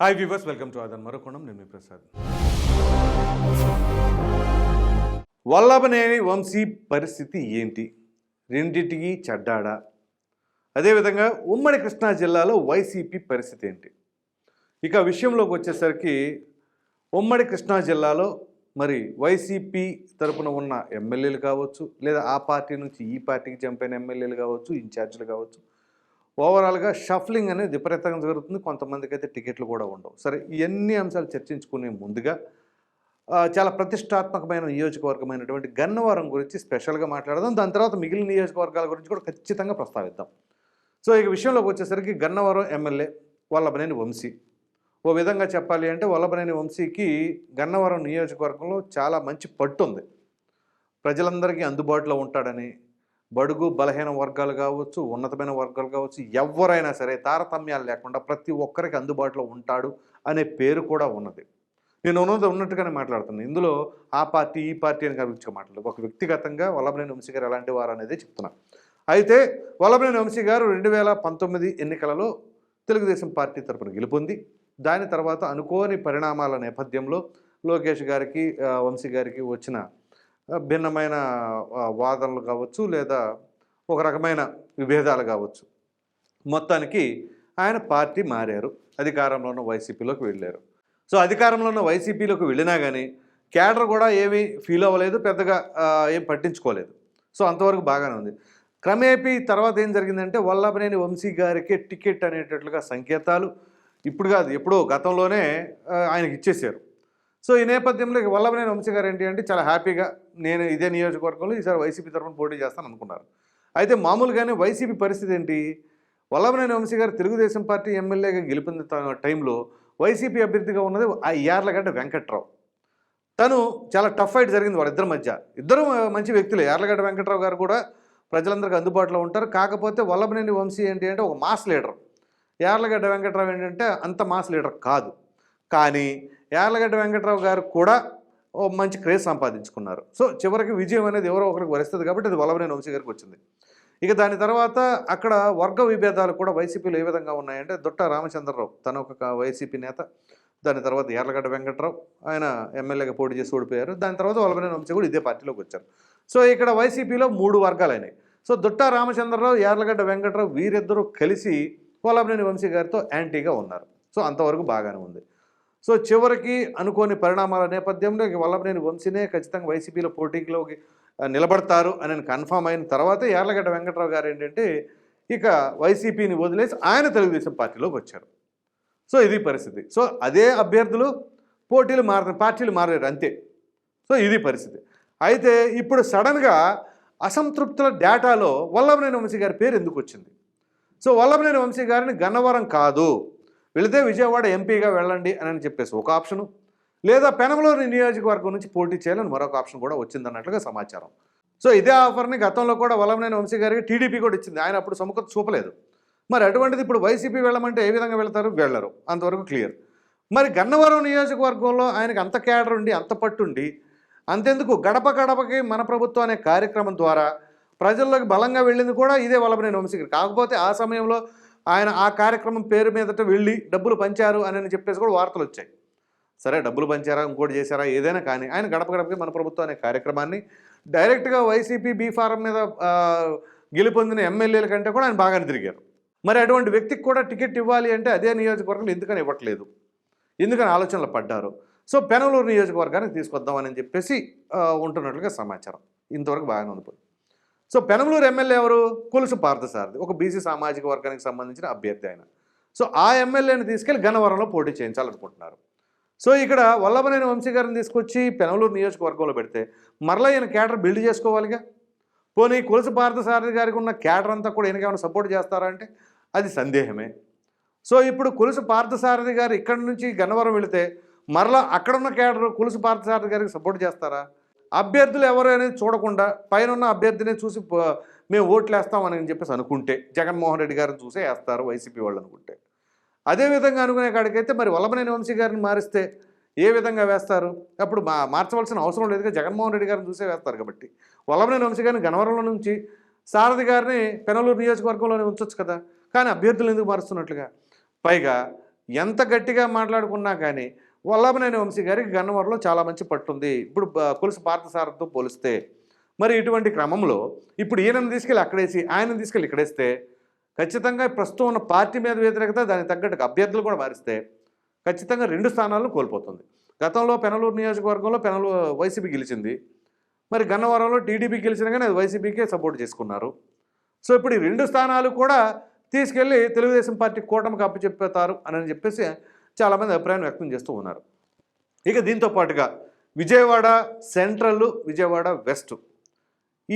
Hi viewers welcome to other మరొకోణం నేను మీ ప్రసాద్ వల్లభనేని వంశీ పరిస్థితి ఏంటి? రెండింటికి చెడ్డాడా? అదేవిధంగా ఉమ్మడి కృష్ణా జిల్లాలో వైసీపీ పరిస్థితి ఏంటి? ఇక విషయంలోకి వచ్చేసరికి ఉమ్మడి కృష్ణా జిల్లాలో మరి వైసీపీ తరపున ఉన్న ఎమ్మెల్యేలు కావచ్చు లేదా ఆ పార్టీ నుంచి ఈ పార్టీకి చంపిన ఎమ్మెల్యేలు కావచ్చు ఇన్ఛార్జీలు కావచ్చు ఓవరాల్గా షఫ్లింగ్ అనేది విపరీతంగా జరుగుతుంది. కొంతమందికి అయితే టికెట్లు కూడా ఉండవు. సరే ఇవన్నీ అంశాలు చర్చించుకునే ముందుగా చాలా ప్రతిష్టాత్మకమైన నియోజకవర్గమైనటువంటి గన్నవరం గురించి స్పెషల్గా మాట్లాడదాం. దాని తర్వాత మిగిలిన నియోజకవర్గాల గురించి కూడా ఖచ్చితంగా ప్రస్తావిద్దాం. సో ఇక విషయంలోకి వచ్చేసరికి గన్నవరం ఎమ్మెల్యే వల్లభనేని వంశీ. ఓ విధంగా చెప్పాలి అంటే వల్లభనేని వంశీకి గన్నవరం నియోజకవర్గంలో చాలా మంచి పట్టు ఉంది ప్రజలందరికీ అందుబాటులో ఉంటాడని బడుగు బలహీన వర్గాలు కావచ్చు ఉన్నతమైన వర్గాలు కావచ్చు ఎవరైనా సరే తారతమ్యాలు లేకుండా ప్రతి ఒక్కరికి అందుబాటులో ఉంటాడు అనే పేరు కూడా ఉన్నది. నేను ఉన్నది ఉన్నట్టుగానే మాట్లాడుతున్నాను ఇందులో ఆ పార్టీ ఈ పార్టీ అని గురించి మాట్లాడలేదు. ఒక వ్యక్తిగతంగా వల్లభనేని వంశీ గారు ఎలాంటి వారు అనేది చెప్తున్నాను అయితే వల్లభనేని వంశీ గారు రెండు వేల పంతొమ్మిది ఎన్నికలలో తెలుగుదేశం పార్టీ తరపున గెలుపొంది దాని తర్వాత అనుకోని పరిణామాల నేపథ్యంలో లోకేష్ గారికి వంశీ గారికి వచ్చిన భిన్నమైన వాదనలు కావచ్చు లేదా ఒక రకమైన విభేదాలు కావచ్చు. మొత్తానికి ఆయన పార్టీ మారారు. అధికారంలో ఉన్న వైసీపీలోకి వెళ్ళారు. సో అధికారంలో ఉన్న వైసీపీలోకి వెళ్ళినా కానీ క్యాడర్ కూడా ఏమీ ఫీల్ అవ్వలేదు పెద్దగా ఏం పట్టించుకోలేదు. సో అంతవరకు బాగానే ఉంది. క్రమేపీ తర్వాత ఏం జరిగిందంటే వల్లభనేని వంశీ గారికి టికెట్ అనేటట్లుగా సంకేతాలు ఇప్పుడు కాదు ఎప్పుడో గతంలోనే ఆయనకి ఇచ్చేశారు. సో ఈ నేపథ్యంలో వల్లభనేని వంశీ గారు ఏంటి అంటే చాలా హ్యాపీగా నేను ఇదే నియోజకవర్గంలో ఈసారి వైసీపీ తరఫున పోటీ చేస్తాను అనుకున్నారు. అయితే మామూలుగానే వైసీపీ పరిస్థితి ఏంటి? వల్లభనేని వంశీ గారు తెలుగుదేశం పార్టీ ఎమ్మెల్యేగా గెలిపిన టైంలో వైసీపీ అభ్యర్థిగా ఉన్నది ఆ యార్లగడ్డ వెంకట్రావు. తను చాలా టఫ్ ఫైట్ జరిగింది వాళ్ళిద్దరి మధ్య. ఇద్దరు మంచి వ్యక్తులే. యార్లగడ్డ వెంకట్రావు గారు కూడా ప్రజలందరికీ అందుబాటులో ఉంటారు. కాకపోతే వల్లభనేని వంశీ ఏంటి అంటే ఒక మాస్ లీడర్. యార్లగడ్డ వెంకట్రావు ఏంటంటే అంత మాస్ లీడర్ కాదు. కానీ యార్లగడ్డ వెంకట్రావు గారు కూడా ఓ మంచి క్రేజ్ సంపాదించుకున్నారు. సో చివరికి విజయం అనేది ఎవరో ఒకరికి వరిస్తుంది కాబట్టి అది వల్లభనేని వంశీ గారికి వచ్చింది. ఇక దాని తర్వాత అక్కడ వర్గ విభేదాలు కూడా వైసీపీలో ఏ విధంగా ఉన్నాయంటే దుట్ట రామచంద్రరావు తన ఒక వైసీపీ నేత దాని తర్వాత యార్లగడ్డ వెంకట్రావు ఆయన ఎమ్మెల్యేగా పోటీ చేసి ఓడిపోయారు. దాని తర్వాత వల్లభనేని వంశీ కూడా ఇదే పార్టీలోకి వచ్చారు. సో ఇక్కడ వైసీపీలో మూడు వర్గాలు అయినాయి. సో దుట్ట రామచంద్రరావు యార్లగడ్డ వెంకట్రావు వీరిద్దరూ కలిసి వల్లభనేని వంశీ గారితో యాంటీగా ఉన్నారు. సో అంతవరకు బాగానే ఉంది. సో చివరికి అనుకోని పరిణామాల నేపథ్యంలో ఇక వల్లభనేని వంశీనే ఖచ్చితంగా వైసీపీలో పోటీలోకి నిలబడతారు అని కన్ఫామ్ అయిన తర్వాత యార్లగడ్డ వెంకట్రావు గారు ఏంటంటే ఇక వైసీపీని వదిలేసి ఆయన తెలుగుదేశం పార్టీలోకి వచ్చారు. సో ఇది పరిస్థితి. సో అదే అభ్యర్థులు పోటీలు మార పార్టీలు మారారు అంతే. సో ఇది పరిస్థితి. అయితే ఇప్పుడు సడన్గా అసంతృప్తుల డేటాలో వల్లభనేని వంశీ గారి పేరు ఎందుకు వచ్చింది? సో వల్లభనేని వంశీ గారిని గన్నవరం కాదు. వెళితే విజయవాడ ఎంపీగా వెళ్ళండి అని చెప్పేసి ఒక ఆప్షను. లేదా పెనమలూరు నియోజకవర్గం నుంచి పోటీ చేయాలని మరొక ఆప్షన్ కూడా వచ్చిందన్నట్లుగా సమాచారం. సో ఇదే ఆఫర్ని గతంలో కూడా వల్లభనేని వంశీ గారికి టీడీపీ కూడా ఇచ్చింది. ఆయన అప్పుడు సముఖత చూపలేదు. మరి అటువంటిది ఇప్పుడు వైసీపీ వెళ్ళమంటే ఏ విధంగా వెళ్తారు? వెళ్ళరు. అంతవరకు క్లియర్. మరి గన్నవరం నియోజకవర్గంలో ఆయనకు అంత కేడర్ ఉండి అంత పట్టుండి అంతెందుకు? గడప గడపకి మన ప్రభుత్వం అనే కార్యక్రమం ద్వారా ప్రజల్లోకి బలంగా వెళ్ళింది కూడా ఇదే వల్లభనేని వంశీ గారు. కాకపోతే ఆ సమయంలో ఆయన ఆ కార్యక్రమం పేరు మీదట వెళ్ళి డబ్బులు పంచారు అని చెప్పేసి కూడా వార్తలు వచ్చాయి. సరే డబ్బులు పంచారా ఇంకోటి చేశారా ఏదైనా కానీ ఆయన గడప గడపకి మన ప్రభుత్వం అనే కార్యక్రమాన్ని డైరెక్ట్గా వైసీపీ బీ ఫారం మీద గెలుపొందిన ఎమ్మెల్యేల కంటే కూడా ఆయన బాగానే తిరిగారు. మరి అటువంటి వ్యక్తికి కూడా టికెట్ ఇవ్వాలి అంటే అదే నియోజకవర్గం ఎందుకని ఇవ్వట్లేదు? ఎందుకని ఆలోచనలు పడ్డారు? సో పెనలూరు నియోజకవర్గానికి తీసుకొద్దామని చెప్పేసి ఉంటున్నట్లుగా సమాచారం. ఇంతవరకు బాగానే ఉంది సో పెనమలూరు ఎమ్మెల్యే ఎవరు? కొలుసు పార్థసారథి ఒక బీసీ సామాజిక వర్గానికి సంబంధించిన అభ్యర్థి ఆయన. సో ఆ ఎమ్మెల్యేని తీసుకెళ్ళి గన్నవరంలో పోటీ చేయించాలనుకుంటున్నారు. సో ఇక్కడ వల్లభనేని వంశీ గారిని తీసుకొచ్చి పెనమలూరు నియోజకవర్గంలో పెడితే మరలా ఈయన క్యాడర్ బిల్డ్ చేసుకోవాలిగా? పోనీ కొలుసు పార్థసారథి గారికి ఉన్న క్యాడర్ అంతా కూడా ఈయనకి ఏమైనా సపోర్ట్ చేస్తారా అంటే? అది సందేహమే. సో ఇప్పుడు కొలుసు పార్థసారథి గారు ఇక్కడి నుంచి గన్నవరం వెళితే మరలా అక్కడున్న క్యాడర్ కొలుసు పార్థసారథి గారికి సపోర్ట్ చేస్తారా? అభ్యర్థులు ఎవరు అనేది చూడకుండా పైన ఉన్న అభ్యర్థిని చూసి మేము ఓట్లు వేస్తామని చెప్పేసి అనుకుంటే జగన్మోహన్ రెడ్డి గారిని చూసే వేస్తారు వైసీపీ వాళ్ళు అనుకుంటే. అదే విధంగా అనుకునే కాడికైతే మరి వల్లభనేని వంశీ గారిని మారిస్తే ఏ విధంగా వేస్తారు? అప్పుడు మా మార్చవలసిన అవసరం లేదుగా జగన్మోహన్ రెడ్డి గారిని చూసే వేస్తారు కాబట్టి. వల్లభనేని వంశీ గారిని గనవరంలో నుంచి సారథి గారిని పెనలూరు నియోజకవర్గంలోనే ఉంచవచ్చు కదా. కానీ అభ్యర్థులు ఎందుకు మారుస్తున్నట్లుగా? పైగా ఎంత గట్టిగా మాట్లాడుకున్నా కానీ వల్లభనేని వంశీ గారికి గన్నవరంలో చాలా మంచి పట్టుంది. ఇప్పుడు కొలుసు పార్థసారథితో పోలిస్తే మరి ఇటువంటి క్రమంలో ఇప్పుడు ఈయనను తీసుకెళ్ళి అక్కడేసి ఆయనను తీసుకెళ్ళి ఇక్కడేస్తే ఖచ్చితంగా ప్రస్తుతం ఉన్న పార్టీ మీద వ్యతిరేకత దానికి తగ్గట్టుగా అభ్యర్థులు కూడా మారిస్తే ఖచ్చితంగా రెండు స్థానాలను కోల్పోతుంది. గతంలో పెనలూరు నియోజకవర్గంలో పెనలూ వైసీపీ గెలిచింది. మరి గన్నవరంలో టీడీపీ గెలిచినా కానీ అది వైసీపీకే సపోర్ట్ చేసుకున్నారు. సో ఇప్పుడు ఈ రెండు స్థానాలు కూడా తీసుకెళ్ళి తెలుగుదేశం పార్టీ కూటమికి అప్పచెప్పేతారు అని చెప్పేసి చాలామంది అభిప్రాయం వ్యక్తం చేస్తూ ఉన్నారు. ఇక దీంతో పాటుగా విజయవాడ సెంట్రల్ విజయవాడ వెస్ట్.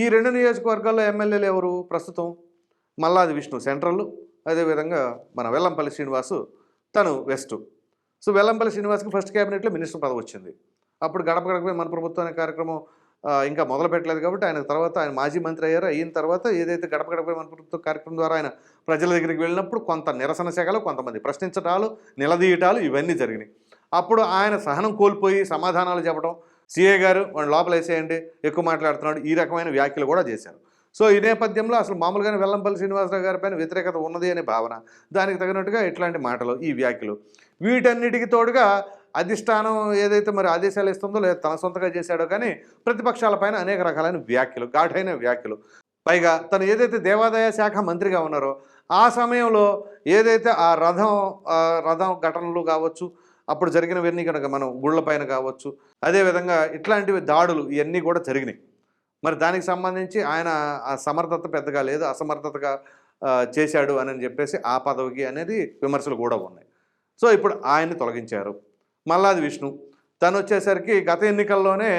ఈ రెండు నియోజకవర్గాల్లో ఎమ్మెల్యేలు ఎవరు ప్రస్తుతం? మల్లాది విష్ణు సెంట్రల్ అదేవిధంగా మన వెల్లంపల్లి శ్రీనివాసు తను వెస్ట్. సో వెల్లంపల్లి శ్రీనివాస్కి ఫస్ట్ క్యాబినెట్లో మినిస్టర్ పదవి వచ్చింది. అప్పుడు గడప గడపే మన ప్రభుత్వం అనే కార్యక్రమం ఇంకా మొదలు పెట్టలేదు కాబట్టి ఆయన తర్వాత ఆయన మాజీ మంత్రి అయ్యారు. అయిన తర్వాత ఏదైతే గడప గడప ప్రభుత్వ కార్యక్రమం ద్వారా ఆయన ప్రజల దగ్గరికి వెళ్ళినప్పుడు కొంత నిరసన శాఖలు కొంతమంది ప్రశ్నించటాలు నిలదీయటాలు ఇవన్నీ జరిగినాయి. అప్పుడు ఆయన సహనం కోల్పోయి సమాధానాలు చెప్పడం సీఏ గారు వాళ్ళు లోపల వేసేయండి ఎక్కువ మాట్లాడుతున్నాడు ఈ రకమైన వ్యాఖ్యలు కూడా చేశారు. సో ఈ నేపథ్యంలో అసలు మామూలుగానే వెల్లంపల్లి శ్రీనివాసరావు గారి పైన వ్యతిరేకత ఉన్నది అనే భావన దానికి తగినట్టుగా ఇట్లాంటి మాటలు ఈ వ్యాఖ్యలు. వీటన్నిటికి తోడుగా అధిష్టానం ఏదైతే మరి ఆదేశాలు ఇస్తుందో లేదా తన సొంతగా చేశాడో కానీ ప్రతిపక్షాలపైన అనేక రకాలైన వ్యాఖ్యలు ఘాటైన వ్యాఖ్యలు. పైగా తను ఏదైతే దేవాదాయ శాఖ మంత్రిగా ఉన్నారో ఆ సమయంలో ఏదైతే ఆ రథం రథం ఘటనలు కావచ్చు అప్పుడు జరిగినవన్నీ కనుక మనం గుళ్ళపైన కావచ్చు అదేవిధంగా ఇట్లాంటివి దాడులు ఇవన్నీ కూడా జరిగినాయి. మరి దానికి సంబంధించి ఆయన ఆ సమర్థత పెద్దగా లేదు అసమర్థతగా చేశాడు అని చెప్పేసి ఆ పదవికి అనేది విమర్శలు కూడా ఉన్నాయి. సో ఇప్పుడు ఆయన్ని తొలగించారు. మల్లాది విష్ణు. తను వచ్చేసరికి గత ఎన్నికల్లోనే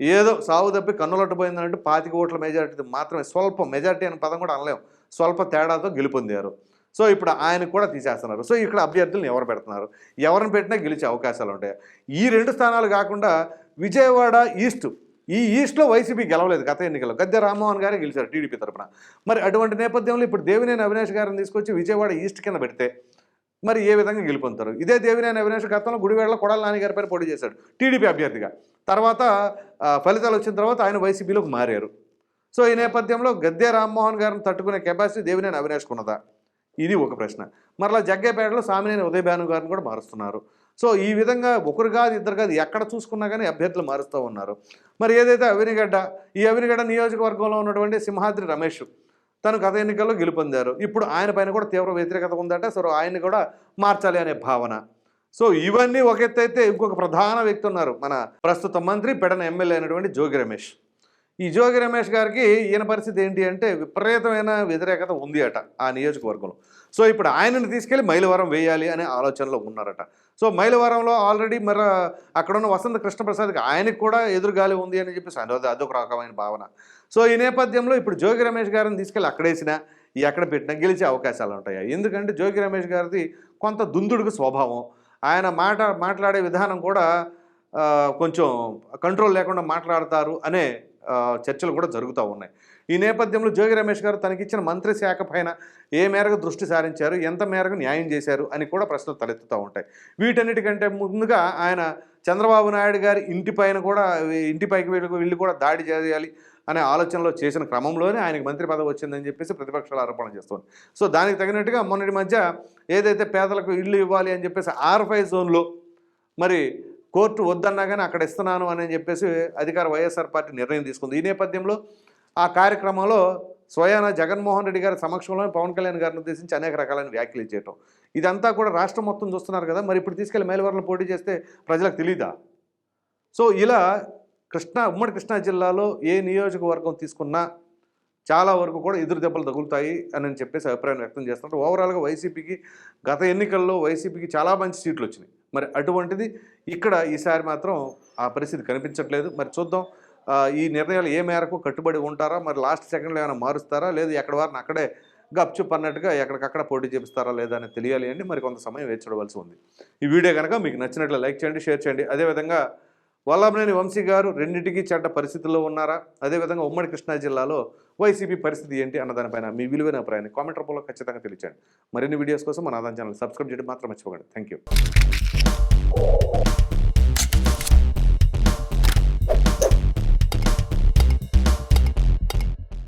ఏదో సాగు తప్పి కన్నులట్టుపోయిందన్నట్టు పాతిక ఓట్ల మెజారిటీ మాత్రమే స్వల్ప. మెజారిటీ అనే పదం కూడా అనలేం. స్వల్ప తేడాతో గెలుపొందారు. సో ఇప్పుడు ఆయన కూడా తీసేస్తున్నారు. సో ఇక్కడ అభ్యర్థులను ఎవరు పెడుతున్నారు? ఎవరిని పెట్టినా గెలిచే అవకాశాలు ఉంటాయి. ఈ రెండు స్థానాలు కాకుండా విజయవాడ ఈస్ట్. ఈ ఈస్ట్లో వైసీపీ గెలవలేదు గత ఎన్నికల్లో. గద్దె రామ్మోహన్ గారే గెలిచారు టీడీపీ తరఫున మరి అటువంటి నేపథ్యంలో ఇప్పుడు దేవినేని అవినాష్ గారిని తీసుకొచ్చి విజయవాడ ఈస్ట్ కింద పెడితే మరి ఏ విధంగా గెలుపొందుతారు? ఇదే దేవినేని అవినాష్ గతంలో గుడివేడలో కొడాల నాన్నగారి పైన పోటీ చేశాడు టీడీపీ అభ్యర్థిగా. తర్వాత ఫలితాలు వచ్చిన తర్వాత ఆయన వైసీపీలోకి మారారు. సో ఈ నేపథ్యంలో గద్దె రామ్మోహన్ గారిని తట్టుకునే కెపాసిటీ దేవినేని అవినాష్కు ఉన్నదా ఇది ఒక ప్రశ్న. మరలా జగ్గేపేటలో సామినేని ఉదయ భాను గారిని కూడా మారుస్తున్నారు. సో ఈ విధంగా ఒకరు కాదు ఇద్దరు కాదు ఎక్కడ చూసుకున్నా కానీ అభ్యర్థులు మారుస్తూ ఉన్నారు. మరి ఏదైతే అవినిగడ్డ ఈ అవినిగడ్డ నియోజకవర్గంలో ఉన్నటువంటి సింహాద్రి రమేష్ తను గత ఎన్నికల్లో గెలుపొందారు. ఇప్పుడు ఆయన పైన కూడా తీవ్ర వ్యతిరేకత ఉందంటే. సో ఆయన్ని కూడా మార్చాలి అనే భావన. సో ఇవన్నీ ఒక ఎత్తు అయితే ఇంకొక ప్రధాన వ్యక్తి ఉన్నారు. మన ప్రస్తుత మంత్రి పెడన ఎమ్మెల్యే అయినటువంటి జోగి రమేష్. ఈ జోగి రమేష్ గారికి ఈయన పరిస్థితి ఏంటి అంటే విపరీతమైన వ్యతిరేకత ఉంది అట ఆ నియోజకవర్గంలో. సో ఇప్పుడు ఆయనను తీసుకెళ్ళి మైలవరం వేయాలి అనే ఆలోచనలో ఉన్నారట. సో మైలవరంలో ఆల్రెడీ మరి అక్కడ ఉన్న వసంత కృష్ణప్రసాద్కి ఆయనకి కూడా ఎదురుగాలి ఉంది అని చెప్పేసి అదొక అదొక రకమైన భావన. సో ఈ నేపథ్యంలో ఇప్పుడు జోగి రమేష్ గారిని తీసుకెళ్ళి అక్కడేసినా ఈ ఎక్కడ పెట్టినా గెలిచే అవకాశాలు ఉంటాయి? ఎందుకంటే జోగి రమేష్ గారిది కొంత దుందుడుకు స్వభావం. ఆయన మాట మాట్లాడే విధానం కూడా కొంచెం కంట్రోల్ లేకుండా మాట్లాడతారు అనే చర్చలు కూడా జరుగుతూ ఉన్నాయి. ఈ నేపథ్యంలో జోగి రమేష్ గారు తనకిచ్చిన మంత్రి శాఖ పైన ఏ మేరకు దృష్టి సారించారు ఎంత మేరకు న్యాయం చేశారు అని కూడా ప్రశ్నలు తలెత్తుతూ ఉంటాయి. వీటన్నిటికంటే ముందుగా ఆయన చంద్రబాబు నాయుడు గారి ఇంటి పైన కూడా ఇంటిపైకి వెళ్ళి వెళ్ళి కూడా దాడి చేయాలి అనే ఆలోచనలో చేసిన క్రమంలోనే ఆయనకు మంత్రి పదవి వచ్చిందని చెప్పేసి ప్రతిపక్షాలు ఆరోపణ చేస్తుంది. సో దానికి తగినట్టుగా మొన్నటి మధ్య ఏదైతే పేదలకు ఇల్లు ఇవ్వాలి అని చెప్పేసి ఆర్ఫై జోన్లో మరి కోర్టు వద్దన్నా కానీ అక్కడ ఇస్తున్నాను అని చెప్పేసి అధికార వైఎస్ఆర్ పార్టీ నిర్ణయం తీసుకుంది. ఈ నేపథ్యంలో ఆ కార్యక్రమంలో స్వయాన జగన్మోహన్ రెడ్డి గారి సమక్షంలో పవన్ కళ్యాణ్ గారిని ఉద్దేశించి అనేక రకాలైన వ్యాఖ్యలు చేయటం ఇదంతా కూడా రాష్ట్రం మొత్తం చూస్తున్నారు కదా మరి ఇప్పుడు తీసుకెళ్ళి మైలవరంలో పోటీ చేస్తే ప్రజలకు తెలీదా? సో ఇలా కృష్ణా ఉమ్మడి కృష్ణా జిల్లాలో ఏ నియోజకవర్గం తీసుకున్నా చాలా వరకు కూడా ఎదురు దెబ్బలు తగులుతాయి అని చెప్పేసి అభిప్రాయం వ్యక్తం చేస్తున్నారు. ఓవరాల్గా వైసీపీకి గత ఎన్నికల్లో వైసీపీకి చాలా మంచి సీట్లు వచ్చినాయి. మరి అటువంటిది ఇక్కడ ఈసారి మాత్రం ఆ పరిస్థితి కనిపించట్లేదు. మరి చూద్దాం ఈ నిర్ణయాలు ఏ మేరకు కట్టుబడి ఉంటారా? మరి లాస్ట్ సెకండ్లో ఏమైనా మారుస్తారా? లేదు ఎక్కడ వారిని అక్కడే గప్చుప్ అన్నట్టుగా ఎక్కడికక్కడ పోటీ చేపిస్తారా లేదా అని తెలియాలి అండి. మరి కొంత సమయం వేచి చూడవలసి ఉంది. ఈ వీడియో కనుక మీకు నచ్చినట్లు లైక్ చేయండి షేర్ చేయండి. అదేవిధంగా వల్లభనేని వంశీ గారు రెండింటికి చెడ్డ పరిస్థితుల్లో ఉన్నారా? అదేవిధంగా ఉమ్మడి కృష్ణా జిల్లాలో వైసీపీ పరిస్థితి ఏంటి అన్న దానిపైన మీ విలువైన అభిప్రాయాన్ని కామెంట్ రూపంలో ఖచ్చితంగా తెలియచండి మరిన్ని వీడియోస్ కోసం మన ఆదాయం ఛానల్ సబ్స్క్రైబ్ చేయడం మాత్రం మర్చిపోకండి. Thank you